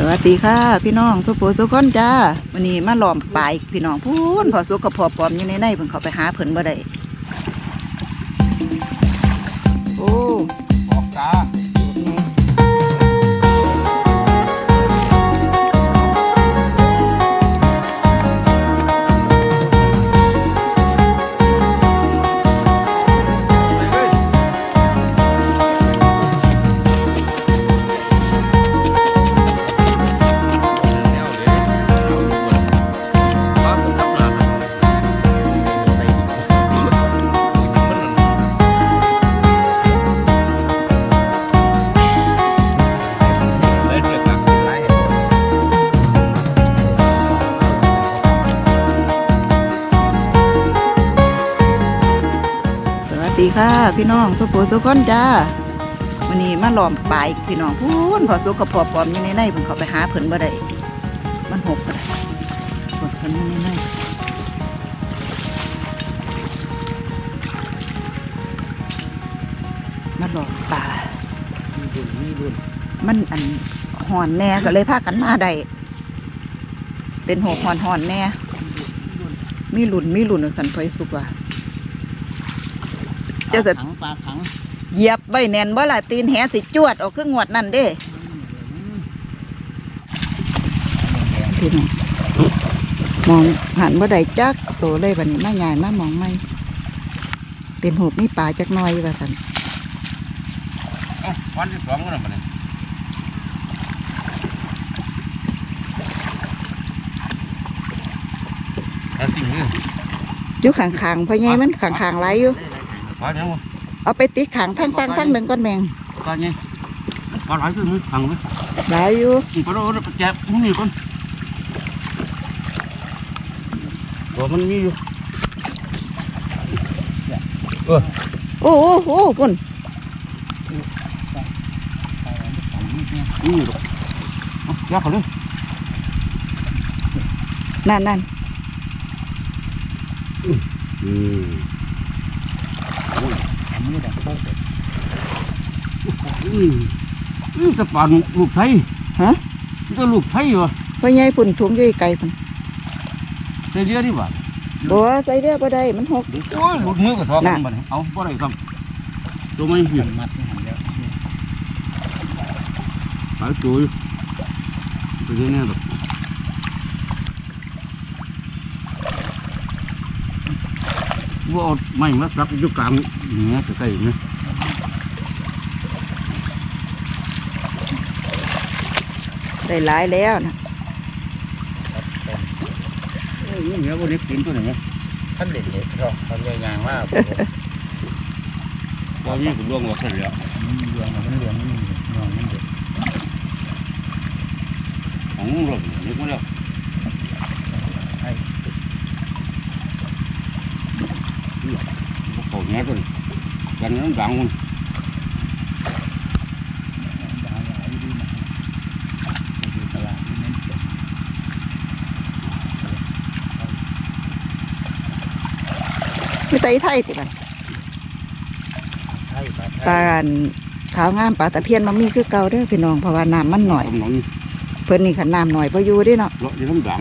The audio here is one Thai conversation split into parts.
สวัสดีค่ะ พี่น้องสุโขสุขคนจ้าวันนี้มาหลอมปลายพี่น้องพูนพอสุกกับพอปลอมอยู่ในในเพิ่นเขาไปหาเพิ่นบ่ได้โอ้ออกตา ดีค่ะพี่น้องสุโขสุขคนจ้าวันนี้มาหลอมปลายพี่น้องพูนพอสุกกับพอปอมอยู่ในในเพิ่นเขาไปหาเพิ่นบ่ได้มันหกก็ได้กดเพิ่นอยู่ในในมาหลอมปลามันอันหอนแน่ก็เลยพากันมาได้เป็นหกหอนหอนแน่มีหลุนมีหลุนสันไฟสุกว่า จ้าจะขังปลาขังเหยียบไว้แน่นบ่ล่ะตีนแหสิจวดออกคืองวดนั่นเด้พี่น้องมองหันบ่ได้จักโตเลยบัดนี้มาใหญ่มามองไม่ เป็นหูบมีปลาจักหน้อยว่าสันวันที่สองก็นั่นมันแล้วสิ่งนี้อยู่ข้างๆพ่อใหญ่มันข้างๆไรอยู่ ปลาเนี่ยมั้งเอาไปติดขังทั้งฟังทั้งหนึ่งก้อนแมงปลาเนี่ยปลาหลายตัวมั้งขังไหมหลายอยู่ปลาโดนแจกมึงนี่ก่อนตัวมันมีอยู่เออโอ้โอ้โอ้คนนี่หรอกแยกเขาเลยนั่นนั่น อืมโอ้ยทำไม่ได้ก็ได้ อืมอืมแต่ป่านลูกไทยฮะนี่ก็ลูกไทยวะพ่อใหญ่พุ่นถุงอยู่ไกลพุ่นใส่เดียวนี่บ่บ่ใส่เรือบ่ได้มันหกโอ้ยหลุดมือกับทอกันบ่เนี่ยเอาบ่ได้ครับตัวไม่เหี่ยมัดหันแล้วหลายตัวอยู่ไปเรื่อยๆแบบว่าเอาไม้มาสักอยู่กลางเหนือใกล้ๆนะ ได้หลายแล้วนะเอ้ยเหนือวันนี้กินตัวไหนไหมท่านเด็กเด็กหรอกทำยังไงว่าว่ามีกูล่วงว่าเสร็จแล้วเหลืองมันเหลืองมันเหลืองมันเด็กของหล่นนึกมาแล้วพวกเขาเนี้ยตัวนี้กันน้ำดังมัน ดาวหลายดีนะดูตลาดนี่มันเจ็บ มีไตไทยติบันใช่ปลาปลาอันขาวงามปลาตะเพียนมันมีคือเก่าเด้อพี่น้องเพราะว่าน้ำมันหน่อยกำลังเพิ่นนี่ขันน้ำหน่อยพออยู่เด้เนาะเลาะอยู่น้ำดัง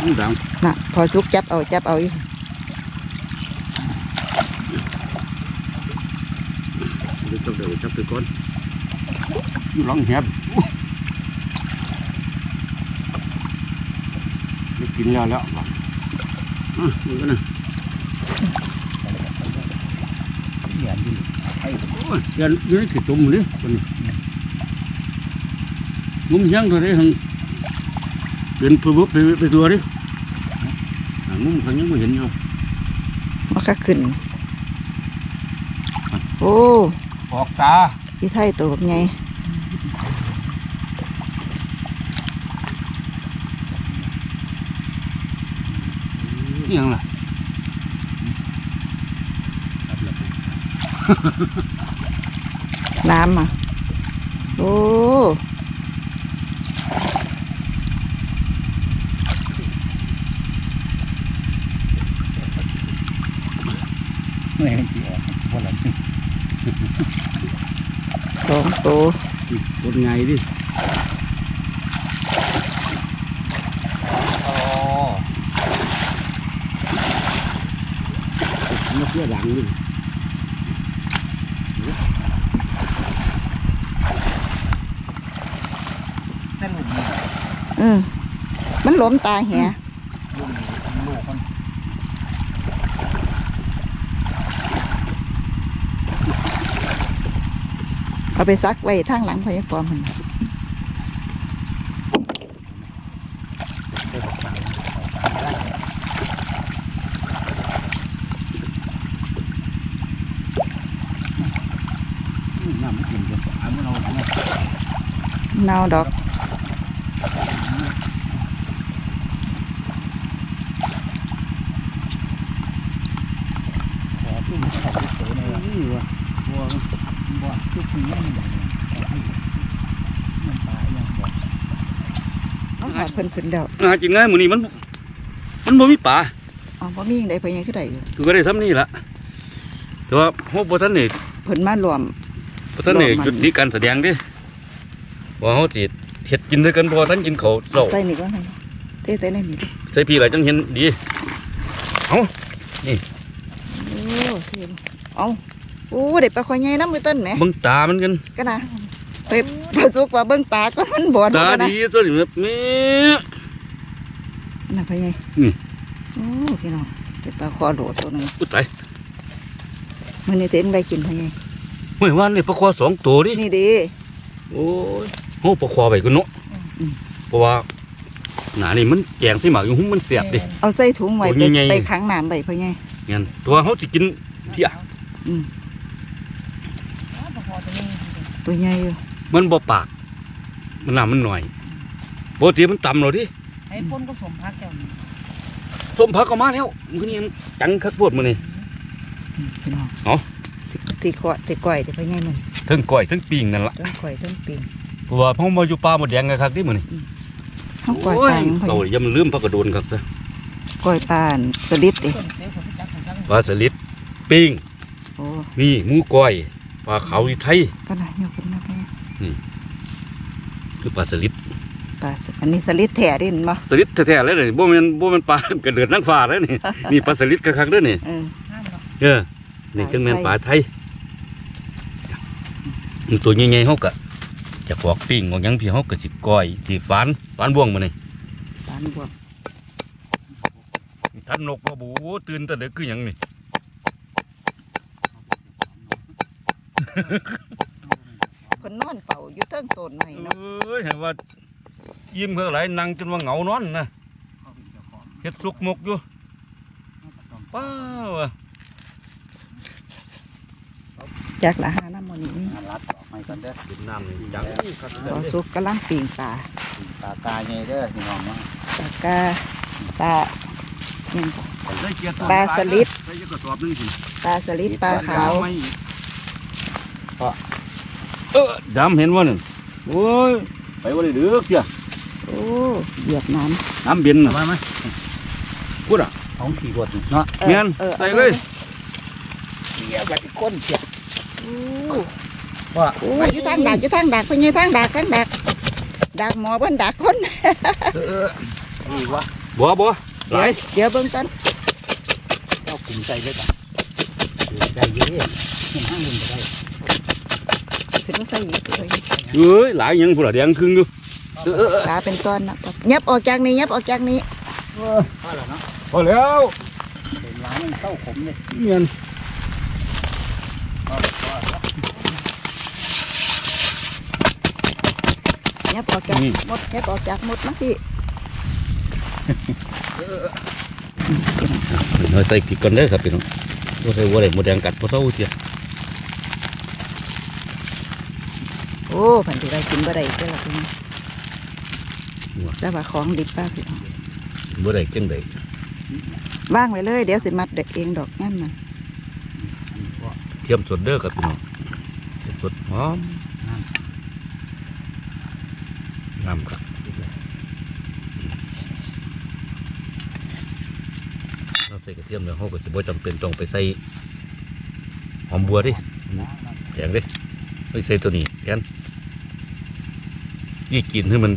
น้ำดังน่ะพอสุกจับเอาจับเอาอยู่เดี๋ยวจับเดี๋ยวจับไปก่อนอยู่หลังแหบไม่กินยาแล้ว อะมันก็นะเหลืองดีไอ้โอ้ยยันยันขี้ตุ่มเลยคนนี้งุ้มยังตัวนี้หังเป็นผู้บุกไปไปตัวดิอ่างุ้มเขายังไม่เห็นอยู่มันก็ขึ้น โอ้ออกตาที่ไทยตัวแบบไง นี่ยังล่ะครับเหลืองน้ำอะ โอ้ไม่ให้กี่ออกพวกเราสองตัวอคนไงดิ อ๋อ มาเพื่อหลังดิแต่ลูกนี่เออมันล้มตาแหลูกนี่ลูกมันเอาไปซักไว้ทางหลังพยาปอมมัน ได้บอกสาวเอาตามได้อืมน้ำมันกินกันอันมันเอาเนี่ย เนาดอก ขอขึ้นเขาไปเสือในวัน นี่วะบัว บ่ทุกทีมันแบบนี้มันตายยังบอก เอาหอดเพิ่นขึ้นเดาหาจริงไงมื้อนี้มัน มันบ่มีป่าอ๋อบ่มีหยังใดเพิ่นยังคือได้อยู่คือก็ได้ซ้ำนี่ล่ะแต่ว่าเฮาบ่ทันนี่เพิ่นมารวมบ่ทันนี่รอบมันจุดที่การแสดงเด้ ว่าเฮาสิเฮ็ดกินด้วยกันบ่ทันกินข้าวเช้าใส่นี่ก็ให้เทใส่ในนี่ดิใส่พี่หลายจังเห็นดีโอ้เท่เอาโอ้เด็กปลาคอยใหญ่น้ำมือต้นแหมเบิ่งตามันกันก็นะไปประสุกว่าเบิ่งตาก็มันบอดตาแล้วนะดีตัวนี้แบบแม่อันน่ะพ่อใหญ่นี่โอ้พี่น้องเด็กปลาคอโดดตัวหนึงอุ้ยตายมันนี่เต็มได้กินพ่อใหญ่เมื่อวานนี่ปลาคอสองตัวดินี่ดีโอ้ย เฮาปลาคอไปกันเนาะเพราะว่าหนานี่มันแกงใส่หมากอยู่หุ้มมันเสียบดิ เอาใส่ถุงไว้โอ้ไปใหญ่ๆไปขังน้ำไว้พ่อใหญ่งั้นตัวเฮาสิกินเที่ยอืมตัวใหญ่อยู่มันบ่ปาก มันน้ำมันหน่อยปกติมันต่ำแล้วดิไอ้พ่นก็สมพักแก้วนี่ส้มผักก็มาแล้วมื้อนี้มันจังคักโพดมื้อนี้ อืมพี่น้องเอา ตีกอตีก้อยเด็กพ่อใหญ่มันทั้งก้อยทั้งปิ้งนั่นล่ะทั้งก้อยทั้งปิงเพราะ ว่าเฮามาอยู่ป่าหมดแดงกันคักดิมื้อนี้ทั้งก้อยโอ้ปลายังพ่อเต่าใหญ่อย่ามันลืมผักกระโดนครับซะก้อยปลาอันสลิดดิต้นเสียคนจักคนจักปลาสลิดปิ้งโอ้มีหมูก้อยปลาขาวอีไทยก็นะยกขึ้นมาพ่อใหญ่คือปลาสลิดปลาสอันนี้สลิดแท้ดินบ่สลิดแท้ๆเลยนี่บ่แม่นบ่แม่นปลากระเดิดนางฟ้าเลยนี่นี่ปลาสลิดคักๆเด้อนี่เออห้ามเนาะเออนี่เครื่องแม่นปลาไทยมันตัวใหญ่ๆเฮาก็ จะปอกปิ้งของหยังพี่เฮาก็สิก้อยสิฝานฝานบ่วงมื้อนี่ปลาบวกท่านนกบ่บูตื่นแต่เด็กคือหยังนี่เพิ่นนอนเฝ้าอยู่เทิงต้นไม้เอเนาะ้ยเห็นว่ายิ้มเพื่ออะไรนั่งจนว่าเหงานอนนะเฮ็ดสุกมกอยู่ป้าวอะจากละหาน้ำมันนี่มี รัดออกไม่กันเด้อกินน้ำนี่จังครับพอสุกกำลังปิ่งปลาตาตาใหญ่เด้อพี่น้องเนาะปลากาตายังก่อนได้เกียรติปลาสลิด ได้กระสอบหนึงสิปลาสลิดปลาขาว ไม่เออดำเห็นว่านั่นโอ้ยไปว่าได้เดือกเสียโอ้เหยียบน้น้ำเบียนน่ะมาไหมพูดอะของขี่รถนี่เนาะำเมียนออใส่เลย เสียบัดก้นเสียโอ้ ว่าโอ้ยอยู่ทางดักอยู่ทางดักเพิ่นอยู่ทางดักทางดักดักหมอเพิ่นดักคนเออนี่วะบัวบัวหเดี๋ยวลายเดี๋ยวเบิ่งกันเจ้ากลุ่มใจเลยจ้ะใจเย็นเห็นห้างเงินไปได้สิบ่ใส่อีกเลยเอ้ยหลายยังผู้ละแดงครึ่งอยู่เออเออเออปลาเป็นต้นนะยับออกจากนี้ยับออกจากนี้พอแล้วเนาะพอแล้วเห็นร้านมันเข้าขมเลยเมียน พอพอแล้ว ยับออกจากหมดยับออกจากหมดนะพี่น้อยใส่พริกก่อนเด้อครับพี่น้องว่าใส่วัวได้หมดแดงกัดพอเท่าเทียโอ้เพิ่นสิได้กินบ่ได้เด้อล่ะพี่น้องแต่ว่าของดิบป้าพี่น้องบ่ได้จังไดว่างไว้เลย เดี๋ยวสิมัดเด็กเองดอกงั้นน่ะเทียมสดเด้อครับพี่น้องเทียมสดหอม น้ำครับเราใส่กระเทียมเนี่ยเขาก็จะบ่จำเป็นต้องไปใส่หอมบัวดิแข็งดิไม่ใส่ตัวนี้แกนนี่กินให้มัน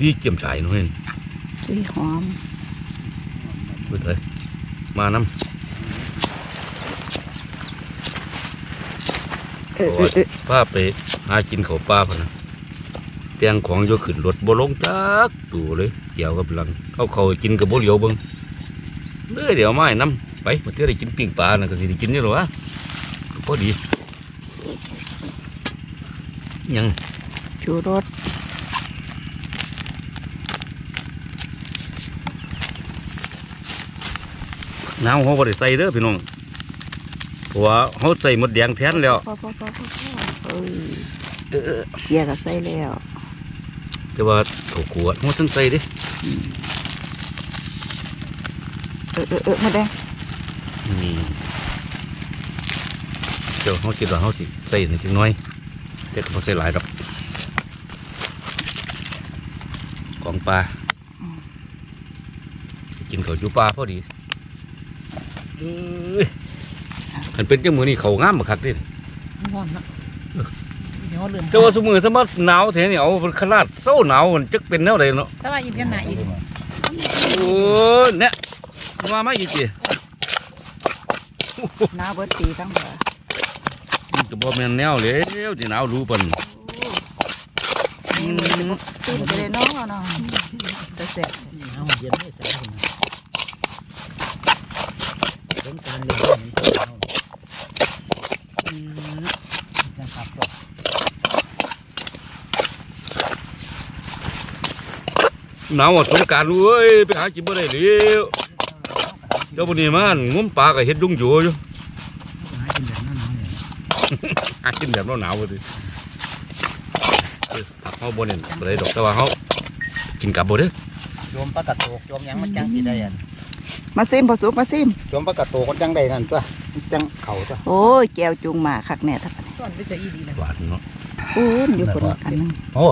นี่เกี่ยมฉายหน่อยสีหอมเปิดเลยมาน้เออเออเออำป้าไปหากินข้าวปลาพะนะ เตียงของโยขึ้นรถบ่ลงจักตัวเลยเกี่ยวกับหลังเข้าเขากินกับบ่เหลียวเบิ่งเลยเดี๋ยวมาให้น้ำไปมาเที่ยวได้กินปิ้งปลานะก็สิได้กินนี่หรอวะก็พอดียังชูรสน้ำเขาบ่ได้ใส่เด้อพี่น้องเพราะว่าเขาใส่หมดแดงแทนแล้วพอพอพอพอพอเอ้ยเออเกียร์ก็ใส่แล้ว แต่ว่าเขาขวดเขาต้องใส่เดิเออเออเออมาแดงนี่เดี๋ยวเขาคิดว่าเขาสิใส่นิดน้อยแต่ก็บ่ใส่หลายดอกของปลากินข้าวอยู่ปลาพอดีเอ้ยมันเป็นจังมือนี่เขางามบักคักเดิมันร้อ นเนาะเดี๋ยวเลื่อนแต่ว่าสมือสมัหนาวแท้นี่เอาขนาดเศร้าหนาวมันจักเป็นแนวใดเนาะแต่ว่าอีกกันหนาอีกโอ้ยเนี่ยมามาอีกทีหน้าเบิดปีทั้งหัวมันก็บ่แม่นแนวเลยที่หนาวรู้ปันนี่มือจะบอกตีนไปเลยเนาะเนาะแต่แสบเอาเย็นไม่ใส่คนนะเป็นการเลี้ยงของเรานะครับ หนาวอะสงกรารรู้เอ้ยไปหากินบ่ได้เลี้ยวเดี๋ยววันนี้มันงุ้มปลากับเฮ็ดดุงอยู่อยู่หากินแบบนั้นเลยหากินแบบหนาวๆเลยเออผักเขาบ่เน้นบ่ได้ดอกแต่ว่าเขากินกับบ่เด้อโยมปลากระโตกโยมหยังมันจังสิได้อันมาซิมพอสุกมาซิมโยมปลากระโตกมันจังได้นั่นตัวมันจังเข่าตัวโอ้ยแก้วจุงมาคักแน่ทักอันนี้ร้อนไปจะอีดีเลยหวานเนาะปูนอยู่คนอันหนึงโอ้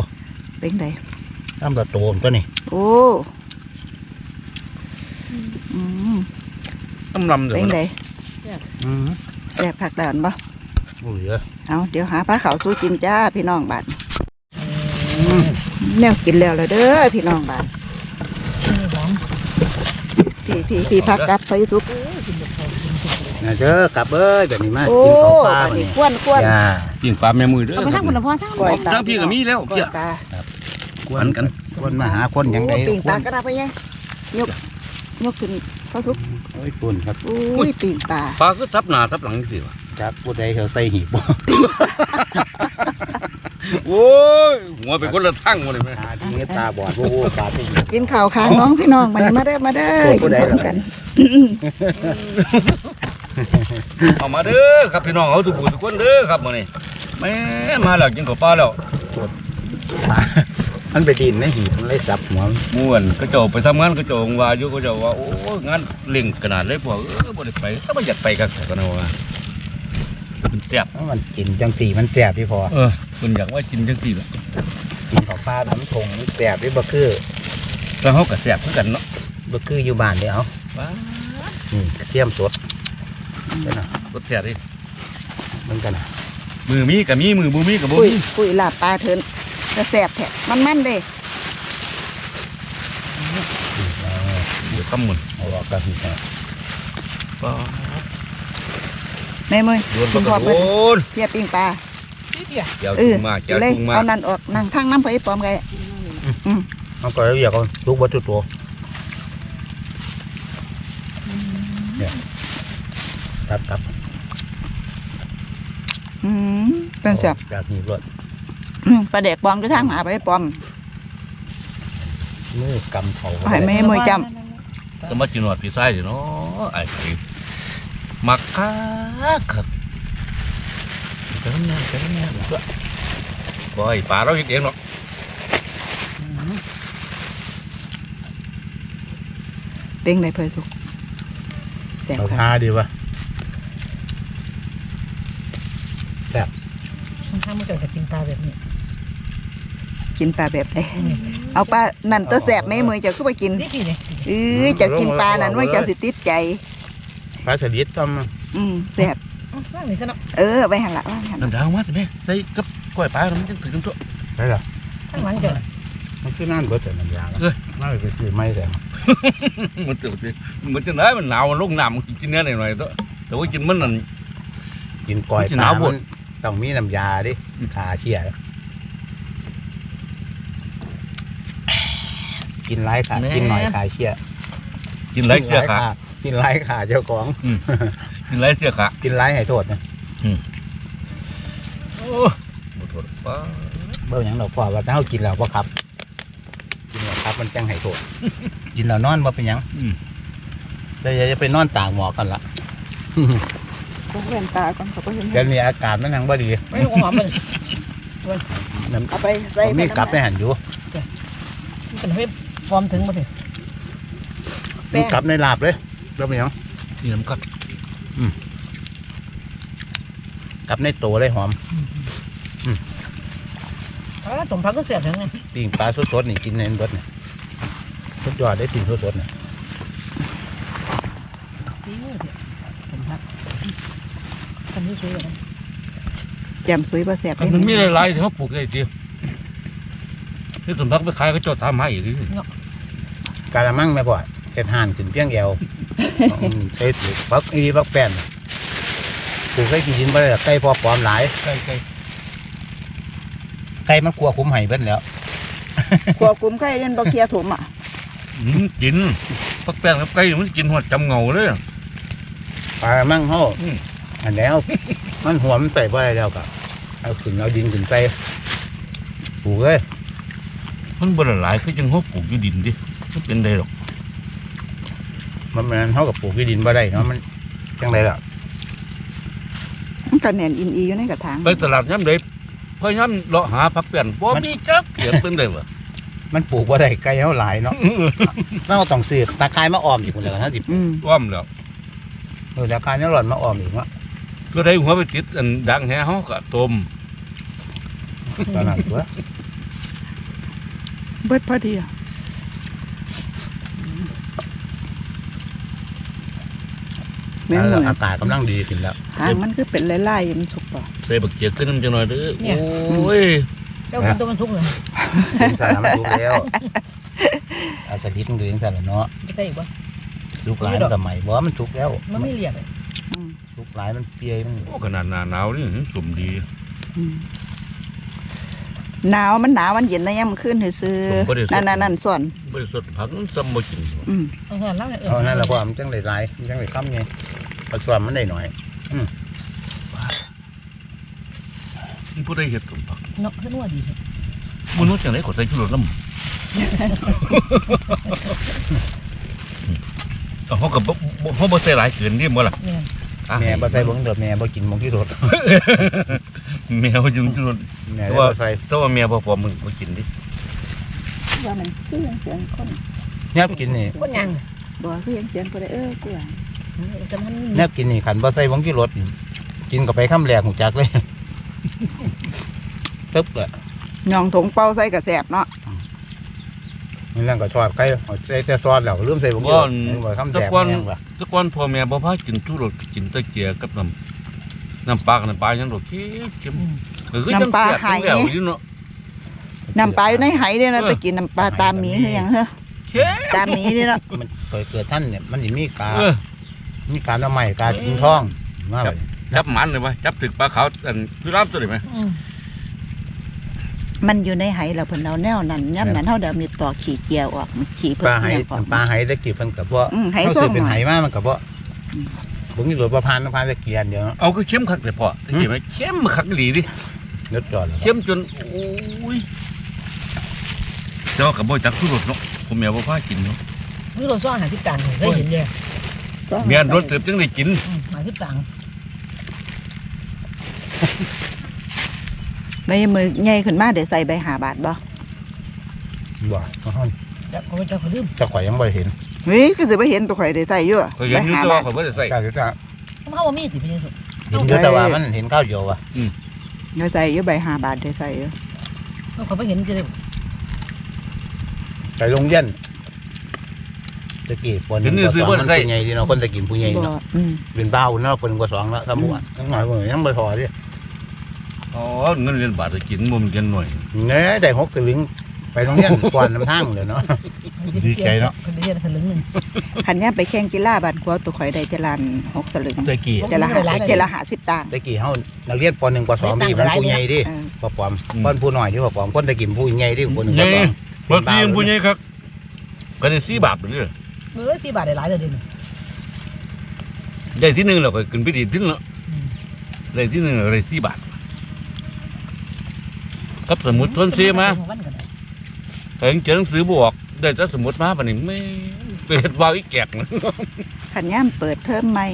เป็นได ทำกระโตกตัวนี้โอ้อืมน้ำลำเดี๋ยวเป็นนะไดอืมแสบผักดานบ่โอ้ยเอ้ยเอาเดี๋ยวหาปลาขาวสู้กินจ้าพี่น้องบ้านแนวกินแล้วแล้วเด้อพี่น้องบ้านหอมพี่พี่พี่พักกับไปทุกนะเด้อกลับเอ้ยแบบนี้มาโอ้กินข้าวปลาบัดมานี้นี่กวนกวนจ้าปิ้งปลาแม่มือเด้อเอาไปครัทั้บงหมดละพ่อทั้งหมก้อดยปลาทั้งพี่ก็มีแล้วก้อเจ้ายปลา กวนกันคนมาหาคนหยังไงโอ้ปิ่งปลากระดาษไปยังยกยกขึ้นเข้าซุปโอ้ยคุณครับอุ้ยปิ่งปลาปลาก็ทับหน้าทับหลังสิวะจากผู้ใดเขาใส่หีบบ่โอ้ยหัวเป็นคนละทั้งหมดเลยแม่ตาดีตาบอดโอ้โหตาที่กินข้าวค้างน้องพี่น้องมานี่มาเด้อมาเด้อโอ้ยผู้ใดกินข้าวกันเอามาเด้อครับพี่น้องเอาทุกผู้ทุกคนเด้อครับมื้อนี้แม่มาแล้วกินข้าวปลาแล้วตา มันไปดินในหีบมันเลยจับหัวมันม่วนก็เจ้าไปทำงานก็เจ้าว่าอยู่ก็เจ้าว่าโอ้ยงานเล่งขนาดเลยพวกเออบ่ได้ไปถ้ามันอยากไปก็ก็นะว่าเป็นแซ่บเพราะมันกินจังสีมันแสบที่พอเออเพิ่นอยากว่ากินจังซี่ล่ะกินข้าวปลาน้ำทงมันแสบที่บ่คือแต่เฮาก็แซ่บคือกันเนาะบ่คืออยู่บ้านเด้เอาว้านี่กระเทียมสดเด้อนะรสแซ่บดิมันกันนะมือมีก็มีมือบ่มีก็บ่คุยมีคุยลาบปลาเถิน จะแสบแท้มันมันๆเด้เดี๋ยวคำมื้อเอาออกกันนี่นะป้าแม่มือโดนกิปนลาพอกระเพิ่นโดนเทียบปิ่งปลานี่เดียวแก้วเอจุองมาแก้วเลยจุงมาเอานั่นออกนั่งทางน้ำไปปลอมไงเอาก็เรียกเอาลูกวัตถุตัวเนี่ยตับตับอืมเป็นแสบจากหีบรถอืม ปลาแดกปลอมก็ทางหาไปปลอมมือกำเขาเอาให้แม่มือจจะมากินหอดพี่ไส้ดิเนาะไอ้ไอ้มักคักครับจะทำงานจะทำงานก็บ่ให้ปลาเราเฮ็ดเองเนาะเป็นไงเพยสุกแสบเอาค่ะทาดีวะมันทำมันเกิดจากกินปลาแบบนี้ กินปลาแบบไหนเอาปลานั่นตัวแสบแม่มือเจ้าก็ไปกินนี่พี่เนี่ยเออเจ้ากินปลานั่นไว้เจ้าสิติดใจปลาสลิดต้มอืมแสบว่างนี่ซะเนาะเออไปหันละว่าหันน้ำดาวมาสิแม่ใส่กับกล้วยปลาแล้วมันจังถึงตัวได้หรอข้างหลังเจ้ามันคือนั่นเบิดแต่น้ำยาน่าไปซื้อไม่แต่มันจะมันจะได้มันหนาวมันลงน้ำมันกินเนื้อหน่อยๆแต่แต่ว่ากินมันนั่นกินก้อยมันจะปหลานาวบมัดนต้องมีน้ำยาดิขาเชี่ย กินไร้ขากินหน่อยขาเชี่ยกินไรเสียขา กินไร้ขาเจ้าของกินไรเสียขากินไร้ให้โทษนะโอ้หมดโทษป้าเบิ่งหยังดอกพ่อว่าถ้าเฮากินแล้วบ่ครับ กินแล้วครับมันจังให้โทษ กินแล้วนอนบ่เป็นหยังแต่อย่าจะไปนอนต่างหมอกันละก็แว่นตาก่อนเขาก็เห็นเดี๋ยวนี้อากาศมันยังบ่ดีไม่รู้หอมมันน้ำเอาไปใส่ผมมีกลับได้หันอยู่ มันเป็นเว็บ ฟอร์มถึงมาถึงมีกลับในลาบเลยแล้วเป็นหยังนี่น้ำกัดกลับในโตเลยหอมเออสมพักก็เสียถึงไงปิ้งปลาสดๆนี่กินในรถนี่สุดยอดได้ปิ้งสดๆนี่ปีนี้เถอะสมพักคันนี้สวยเลยแจ่มสวยบ่แสบมันมีหลายๆที่เขาปลูกได้ดีที่สมพักไปขายก็เจอดทำให้อีกที กาละมังแม่พ่อเจ็ดห่านขึ้นเพียงแอวอืมใส่ถูกพักอีพักแป้นปลูกไก่กินดินบ่ได้หรอกไก่พอปลอมหลายใกล้ใกล้ไก่มันกลัวคุ้มไห้เบิดแล้วขวบคุมไข่เล่นบ่เคลียร์ถมอะกินพักแป้งกับไก่มันกินหัวจำเงาเลยปลาละมังเฮาอืมอันแล้วมันหัวมันใส่บ่ได้แล้วก็เอาขึ้นเอาดินขึ้นใส่ปลูกเลยมันบ่ได้หลายคือจังเขาปลูกอยู่ดินดิมัน เป็นได้หรอก มันมันเฮากับปลูกที่ดินบ่ได้เนาะมันจังไดล่ะมันก็แน่นอินอีอยู่ในกระถางไปตลาดย้ำเด็พยายามเลาะหาพักแป้นบ่มีจักเกียบเป็นได้บ่มันปลูกบ่ได้ไก่เฮาหลายเนาะเราต้องซื้อตะไคร้มาอ้อมอีกคนเลยนะสิอืมอ้อมแล้วเออตะไคร้นี่หล่อนมาอ้อมอีกวะก็ได้หัวไปติดอันดังแฮเฮาก็ต้มตอนนั้นตัวเบิดพอดีอะ แม่นแล้วมืออากาศกำลังดีขึ้นแล้วหางมันคือเป็นลายๆมันสุกป่ะใส่บักเจียขึ้นน้ำจังหน่อยเด้อโอ้ยเจ้ากินตัวมันทุกเลยถึงสารมันสุกแล้วอาสลิดมันดูยังสารเนาะจะได้อีกปะสุกหลายมันกับใหม่บ่มันสุกแล้วมันไม่เรียบเลยอืมสุกหลายมันเปียมันโอ้ขนาดหน้าหนาวนี่สมดีอืม หนาวมันหนาวมันเย็นนะยังมันขึ้นซื่อๆนั่นนั่นนั่นส่วนบ่ได้สดผักมันซ้ำบ่กินอืมเออแล้วเนี่ยเอเอาอนั่นแหละพ่อมันจังได้หลายมันจังได้ค้ำไงเอาส่วนมันได้หน่อยมันผู้ใดเฮ็ดสมผักเนาะขึ้นว่าดีบ่รู้จังได๋ก็ใส่ชูรสน้ำ เอาเขาก็บ่บ่เขาบ่ใส่หลายเกินนี่บ่ล่ะเนี่ยอะ แม่บ่ใส่เบิ่งเด้อแม่บ่กินบ่กี่รสแมวยุงชูรสแม่แต่ได้ว่าบ่ใส่แต่ว่าแมวบ่พอมึงบ่กินดิว่ามันคือยังเสียงคนแนบกินนี่คนยังบ่คือยังเสียงคนได้เออกูว่าจะมันแนบกินนี่คันบ่ใส่บ่กี่รสนี่กินก็ไปค่ำแรกหูจักเลยตึ๊บเลยย่องถงเป่าใส่กระแสบเนาะ นี่นั่นก็ทอดไก่เอาใส่แต่ซอสแล้วก็ลืมใส่ผงชูรสยังบ่คำแดกแม่งว่ะแต่ก่อนพ่อแม่บ่พากินชูรสกินแตะเกียกับน้ำน้ำปลากับน้ำปลาหยังดอกเค็มๆก็คือจังเสียจังแล้วอยู่เนาะน้ำปลาอยู่ในไหเด้นะตะกินน้ำปลาตามหมีคือหยังเหรอเค็มตามหมีเด้เนาะมันเคยเกิดท่านเนี่ยมันสิมีกาเออ มีการเอาใหม่กากินท้องมาเลยจับมันเลยบ่จับถึกปลาขาวอันพี่รามตัวนี้ไหมมั นอยู่ในไหแล้วเพิ่นเอาแนวนั้นย่ำนั้นเฮาเดี๋ยวมีต่อขี้เกียวออกมันขี้ปเพิ่นลาไหเอียงออก ปลาไหตะกี้เพิ่นกับว่าอืมไหเขาส้ซื้มอเป็นหไหน่อยมามันกับว่าอืมผมนี่หลวประพันธ์พันตะเกียนเดียวเนาะเอาก็เค็มคักแต่พอตะกี้ไหมเค็มคักอีหลีดิยศจอดแล้วเค็มจนโอ้ยแต่ว่าก็บ่จักชูรสเนาะผมแม่บ่พากินเนาะนี่เราซ่อนหาสิบตังค์เคยเห็นเลยแม่นรสเติบจังได้กินหาสิบตังค์ ในมือใหญ่ขึ้นมาเดี๋ยวใส่ใบหาบาทบ่บ่ฮ้อนจะเขาจะเขาลืมจะข่อยยังบ่เห็นเฮ้ยคือสิบ่เห็นตัวข่อยได้ใส่อยู่อะก็เห็นอยู่ใบหาแต่ว่าบาทเขาบ่ได้ใส่กาจะจะเขาว่ามีติเป็นยังไงเห็นอยู่แต่ว่ามันเห็นข้าวเดียวว่ะเดี๋ยวใส่อยู่ใบหาบาทเดี๋ยวใส่อยู่เขาไม่เห็นจะได้ใส่ลงเย็นตะกี้ปนมันผู้ใหญ่ดีเนาะคนตะกี้ผู้ใหญ่บ่เนาะอืมเป็นเบ้าเนาะคนกว่าสองแล้วครับหมู่ทั้งหน่อยบ่ยังบ่พอดิ อ๋อเงินเรียนบาทจะกินมุมกินหน่อยเนื้อได้หกสลึงไปโรงเรียนก่อนน้ำทางเลยเนาะ ดีใจเนาะคนเดียวคนลึงหนึ่งคันย่ไปแข่งกีฬาบ้านครัวตัวข่อยได้แต่ลานหกสลึงตะกี้แต่ละหาแต่ละหาสิบตังค์ ตะกี้เฮานักเรียนปหนึ่งปสองที่มันผู้ใหญ่ดิเออปอปอมป้อนผู้น้อยที่ปอปอมคนตะกี้ผู้ใหญ่ดิปหนึ่งปสองบางทียังพูดยังครับก็ได้สี่บาทเลยเออสี่บาทได้หลายเลยเดี๋ยวนี้ได้ที่หนึ่งเราก็ขึ้นไปดีที่นึงแล้วอืมได้ที่หนึ่งเราได้สี่บาท กับสมุดทนเสียมาวันกันได้แต่ยังเจอหนังสือบวก ได้แต่สมุดมาปะนี่ไม่เป็นวาวอีกแกกนะคันย่ามเปิดเทอมใหม่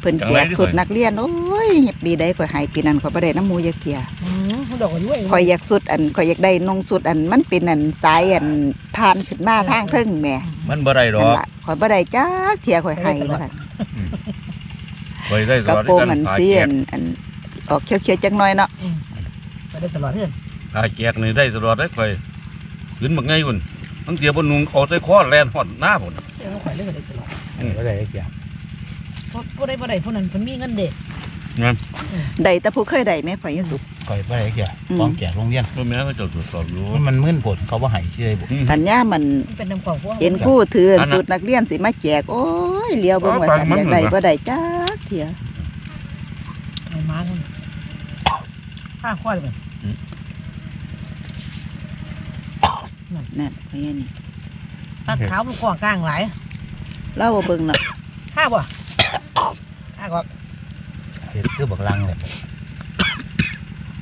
เพิ่นจังแจไรกที่สุดข่อยนักเรียนโอ้ยปีใดข่อยหายปีนั้นข่อยบ่ได้น้ำหมูยักเทียอืมเขาดอกอยู่ไอ้ข่อยอยากสุดอันข่อยอยากได้นงสุดอันมันเป็นอันสายอันผ่านขึ้นมาทางเทิงแหม่มันบ่ได้หรนั่อนกล่ะข่อยบ่ได้จักเทียข่อยให้ว่าซั่นไปได้ตกระลอดโปรงที่อักันนพาสีแจอักนอันออกเขียวๆจังน้อยเนาะไปได้ตลอดเพื่อ นพาแจกนี่ได้ตลอดได้ไปขึ้นมาไงคุณตั้งเตียบนนุงเอาใส่คอแลนหอดหน้าผมเดี๋ยวเขาขายเรื่องไปได้ตลอดก็ได้เกี่ยเพราะผู้ใดผู้ใดผู้นั้นเพิ่นมีเงินเด็กได้แต่ผู้เคยได้แม่ข่อยอยู่สุดคอยไปได้เกี่ยอืมกองแก่โรงเรียนพ่อแม่เขาจะตรวจสอบอยู่มันมึนผลเขาบ่ให้ชื่อไอ้บุคันย่ามมันมันเป็นน้ำความพวกเห็นครู่ถืออันอันน่ะสุดนักเรียนสิมาแจกโอ้ยเลี้ยวเบิ่งว่าซั่นอยากได้บ่ได้จักเทียไอ้ม้านั่นข้าควายเลย นั่นข่อยเห็นนี่ปลาขาวมันกว้างกลางหลายเล่าว่าเบิ่งเนาะข้าบ่ข้าก็เห็ดคือบักลังเลย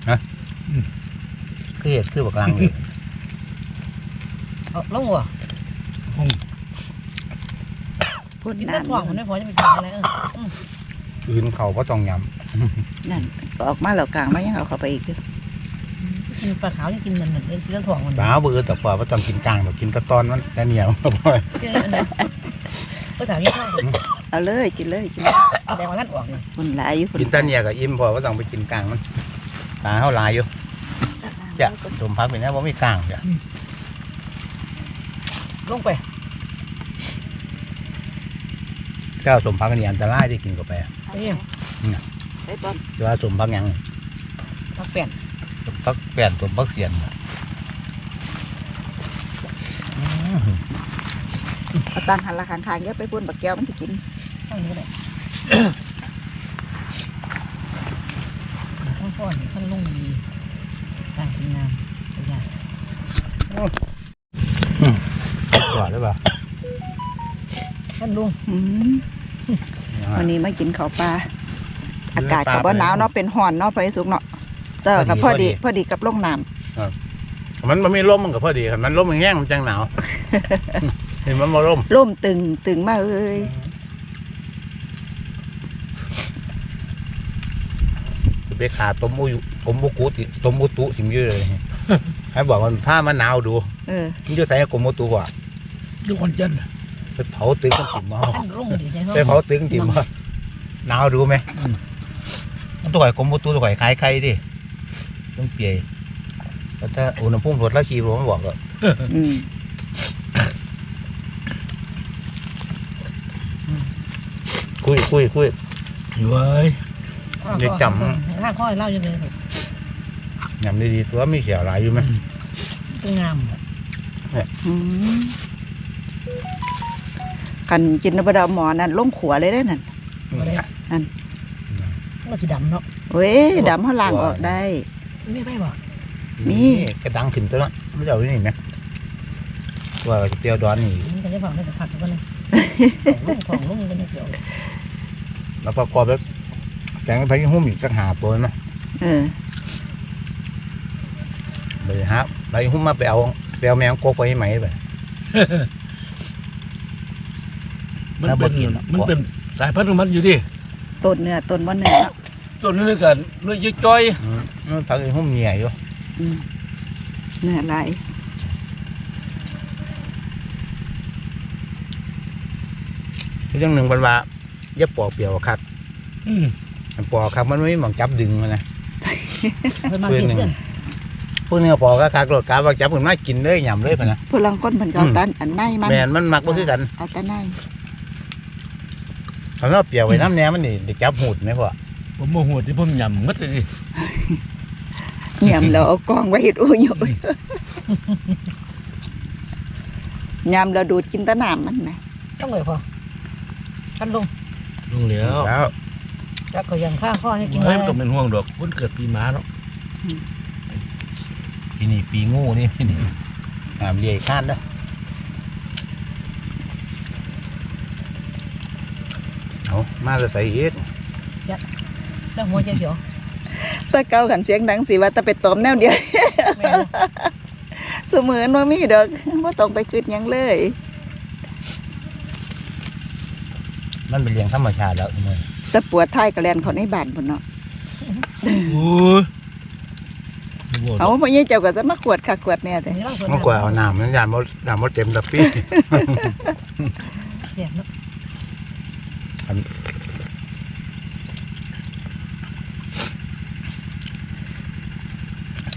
ฮะคือเห็ดคือบักลังเลยเอาลงหัวพูดกินนาแต่นท้องมันไม่พอจะไปกินอะไรเอออื่นเขาก็ต้องยนั่นก็ออกมาแล้วกลางมายังเอาเข้าไปอีกเด้อ กินปลาขาวยังกินมันเหมือนกินแต่ท้องมันำบ้าวเบื่อแต่กว่าว่าต้องกินกลางแบบกินแตะตอนมันแต่เหนียวบ่อยกินอะไรนะก็ถามยี่ห้อเอาเลยกินเลยกินเลยแดงมาท่านออกเลยคนหลายอยู่คนกินแตะเหนียวกับอิ่มพอว่าต้องไปกินกลางมันปลาเขาหลายอยู่จะสมพักเป็นแน่ว่าไม่กลางจ้ะลงไปเจ้าสมพักนี่อันตรายที่กินกับไปนี่ไปบอลแต่ว่าสมพักหยังพักเปลี่ยนสม พักแป้นสมพักเสียนน่ะเอาตังหันละข้างๆเดี๋ยวไปพูนบักแก้วมันสิกินข้างนี้ก็ได้ข้างก้อนข้างลงดีต่างเป็นงานตัวใหญ่กว่าได้ป่ะท่านลุงอืมวันนี้มากินข้าวปลาอากาศก็บ่หนาวเนาะเป็นร้อนเนาะไปสุกเนาะ แต่ว่าก็พอดีพอดีกับลงน้ำมันมันไม่ร่มมันก็พอดีครับมันร่มมันแห้งมันจังหนาวเห็นมันมาร่มล่มตึงตึงมากเอ้ยไปขาต้มอุยต้มอุกุติต้มอุตุสิมอยืดเลยให้บอกว่าถ้ามันหนาวดูเออมันจะใส่กลมอุตุว่ะดูคนจันไปเผาตึกกันถิ่มมาท่านลุงดีใจไปเผาตึกถิ่มมาหนาวดูไหมมันตัวข่อยกลมอุตุตัวข่อยคล้ายไข่ดิ ต้องเปียแล้วถ้าอุณหภูมิลดแล้วขีผมบอกว่าอืมคุยคุยคุยอยู่ไว้ข้างข้อยเล่ายังไงยำดีๆตัวมีเขียวหลายอยู่ไหมเป็นงามอืมกันกินน้ำบดาหมอนั่นลงขัวเลยได้อนั่นอะไรนั่นก็สีดำเนาะ เว้ยดำเขาล้างออกได้ไม่ไปบ่มีกระดังขึ้นตัวละไม่เจ้าอยู่นี่ไหมว่าเตียวดอนนี่มันก็จะฟังได้สักพักก็เลยของลุงของลุงกันเกี่ยวแล้วประกอบแล้วแกงไปหุ้มอีกสักหาตัวนะเออเลยฮะไปหุ้มมาไปเอาไปเอาแมงกกไปให้ไหมไปมันแล้วบ่เป็นกินหรอกมันเป็นสายพันธุ์ของมันอยู่ดิต้นเนื้อต้นว่าเนื้อเนาะ ต้นนี้ด้วยกันเนื้อจ้อยอืมมันพักไอ้หุ้มใหญ่อยู่อืมเนื้อลายเรื่องหนึ่งเป็นว่าอย่าปอกเปรียวครับๆอืมมันปอกครับมันไม่มีหมองจับดึงมันนะเพิ่นมากินเพื่อนพวกนี้ก็ปอกก็คักรถกาว่าจับมันมากินเลยหย่ำเลยพะนะผู้ลังคนเพิ่นก็เอาอืมตันอันในมันแมนมันมักบ่คือกันเอาแตันในคำว่าเปรียวไว้น้ำแหนมมันนี่ได้จับหูดไหมพ่อ ผมโมโหที่ผมยำมัดเลยดิเหี่ยมแล้วเอากองไว้เฮ็ดอูอยู่ยามเราดูดกินแตะน้ำมันไหมต้องเลยพอกันลงลุงเหลียวแล้วแล้วก็ยังข้างข้อให้กินเฮ้ได้ยต้องเป็นห่วงดอกวันเกิดปีหม้าเนาะปีนี้ปีงูนี่ปีนี้หามเลียข้านเด้อเอามาจะใส่อีก แล้วหัวเจียวตะเกาขันเสียงดังสิว่าแตะไปตอมแนวเดียวๆแม่เสมือนว่ามีดอกว่าต้องไปคืดหยังเลย มันเป็นเลี้ยงธรรมชาติแล้วมือแต่ปวดท้ายก็แลนเขาในบ้านพุ่นเนาะโอ้ยเอาพ่อใหญ่เจ้าก็จะมาขวดค่ะขวดแน่แต่นี่เราสวนมันกว่าเอาน้ำมันยานมดน้ำมดเต็มตะปีเสียบเนาะ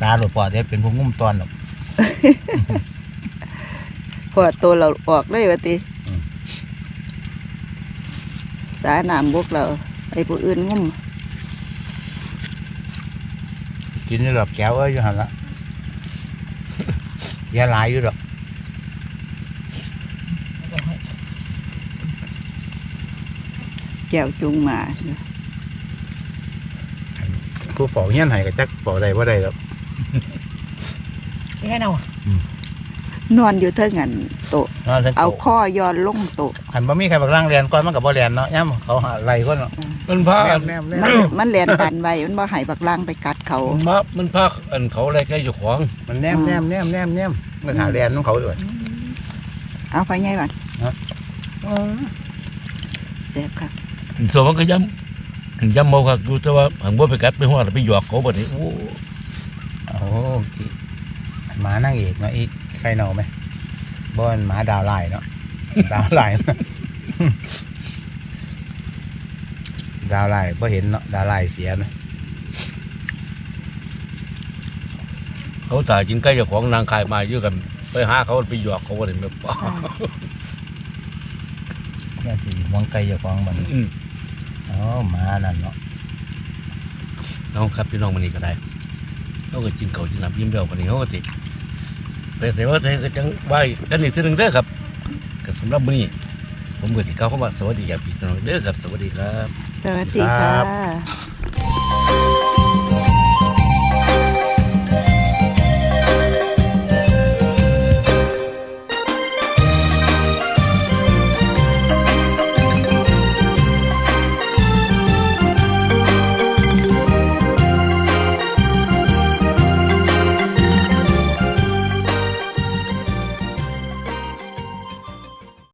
ตาหลุดปอดเนี่ยเป็นพวกงุ่มตอนหรอกพอตัวเราออกเลยว่าติอืมสาหนามบกเราไอ้ผู้อื่นงุ่มกินนี่หรอกแก้วเอ้ยอยู่หันละยาหลายอยู่หรอกแล้วก็ให้แก้วจุงมาผู้เฝ้าเฮียนให้ก็จักเฝ้าได้บ่ได้หรอก นี่ให้เนานอนอยู่เท่างันโตะนอนทั้งเอาโต๊ะข้อยอนลงโตะคันบ่มีใครบักล่างเรียนก่อนมันก็บ่เรียนเนาะย่ำเขาหาไล่คนเนาะมันพาแนมแนมแนมันมมันแลนดันไว้มันบ่ให้บักล่างไปกัดเขา มันมามันพาอันเขาอะไรใกล้เจ้าของมันแนมแนมแนมแนมแนมมันหาเรียนของเขาด้วยเอาไปไงบ้านอืมแซ่บครับสมมันก็ย้ำย้ำเมาครับอยู่แต่ว่าหังบ่ไปกัดไปหัวไปหยอกเขาบัดนี้โอ้โอ้โห หมานั่งเอกเนาะอีกใครเนาไหมบ่มันหมาดาวลายเนาะดาวลายดาวลายบ่เห็นเนาะดาวลายเสียนะเขาตายกินใกล้เจ้าของนางขายมาอยู่กัน ไปหาเขาไปหยอกเขาบัดนี้แบบเนี่ยที่มองไกลจะฟังมันอืมอ๋อหมานั่นเนาะน้องครับพี่น้องมันนี่ก็ได้เขาก็กินเก่าวกินน้ำยิ้มเดียวกันนี้เขาก็ติ ไปเสียว่าใจก็จังไหวกันอีกทีหนึงเด้อครับก็สำหรับมื้อนี้ผมก็สิกล่าวคำว่าสวัสดีครับพี่น้องเด้อครับ สวัสดีครับ สวัสดีค่ะ